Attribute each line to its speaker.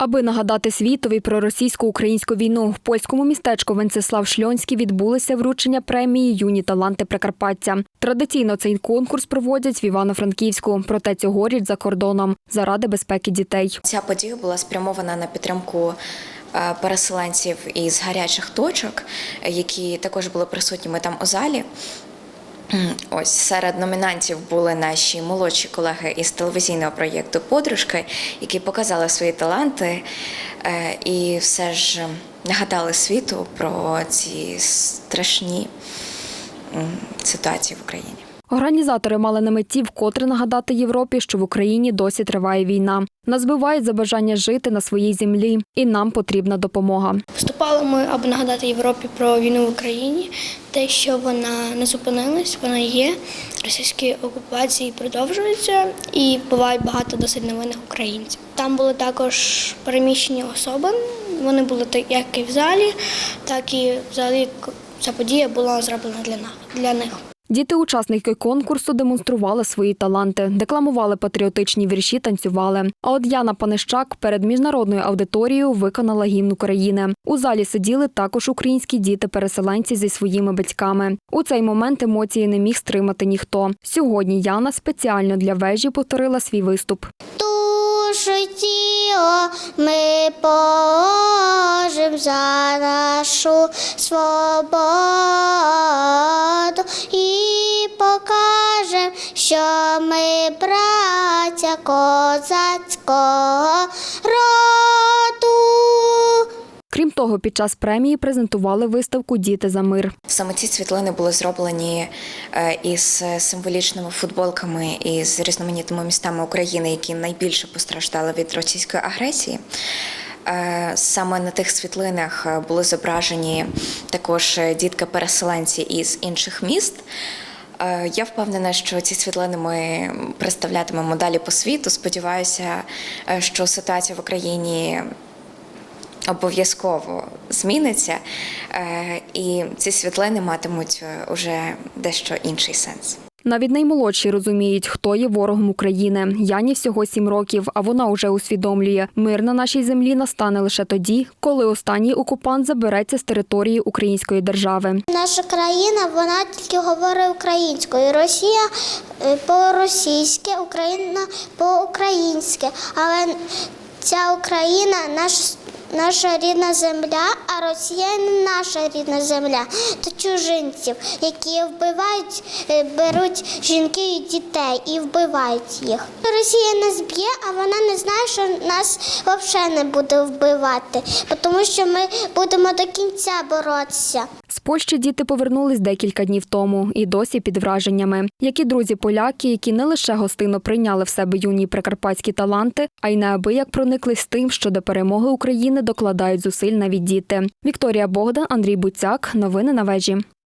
Speaker 1: Аби нагадати світові про російсько-українську війну, в польському містечку Венцеслав Шльонський відбулося вручення премії Юні таланти Прикарпаття. Традиційно цей конкурс проводять в Івано-Франківську, проте цьогоріч за кордоном заради безпеки дітей.
Speaker 2: Ця подія була спрямована на підтримку е, переселенців із гарячих точок, які також були присутніми там у залі. Ось серед номінантів були наші молодші колеги із телевізійного проєкту Подружки, які показали свої таланти е, і все ж нагадали світу про ці страшні ситуації в Україні.
Speaker 1: Організатори мали на меті вкотре нагадати Європі, що в Україні досі триває війна. Нас бивають за бажання жити на своїй землі, і нам потрібна допомога.
Speaker 3: Вступали ми, аби нагадати Європі про війну в Україні, те, що вона не зупинилась, вона є. Російські окупації продовжуються і буває багато досить невинних українців. Там були також переміщені особи. Вони були так- як і в залі, так і взагалі ця подія була зроблена для них.
Speaker 1: Діти-учасники конкурсу демонстрували свої таланти, декламували патріотичні вірші, танцювали. А от Яна Панищак перед міжнародною аудиторією виконала гімн України. У залі сиділи також українські діти-переселенці зі своїми батьками. У цей момент емоції не міг стримати ніхто. Сьогодні Яна спеціально для вежі повторила свій виступ.
Speaker 4: Душу тіло ми положим за нашу свободу що ми браття козацького роду.
Speaker 1: Крім того, під час премії презентували виставку Діти за мир.
Speaker 2: Саме ці світлини були зроблені е, із символічними футболками із різноманітними містами України, які найбільше постраждали від російської агресії. Е, Саме на тих світлинах е, були зображені також е, дітки-переселенці із інших міст. Е, Я впевнена, що ці світлини ми представлятимемо далі по світу. Сподіваюся, е, що ситуація в Україні обов'язково зміниться, е, і ці світлини матимуть уже дещо інший сенс.
Speaker 1: Навіть наймолодші розуміють, хто є ворогом України. Яні всього сім років, а вона уже усвідомлює, мир на нашій землі настане лише тоді, коли останній окупант забереться з території української держави.
Speaker 4: Наша країна вона тільки говорить українською. Росія е, по-російськи, Україна по-українськи. Але ця Україна наша. Наша рідна земля, а Росія не наша рідна земля. То чужинців, які вбивають, е, беруть жінки і дітей і вбивають їх. Росія нас б'є, а вона не знає, що нас взагалі не буде вбивати, тому що ми будемо до кінця боротися.
Speaker 1: Польщі діти повернулись декілька днів тому і досі під враженнями. Як і друзі поляки, які не лише гостинно прийняли в себе юні прикарпатські таланти, а й неабияк прониклись тим, що до перемоги України докладають зусиль навіть діти. Вікторія Богдан, Андрій Буцяк. Новини на вежі.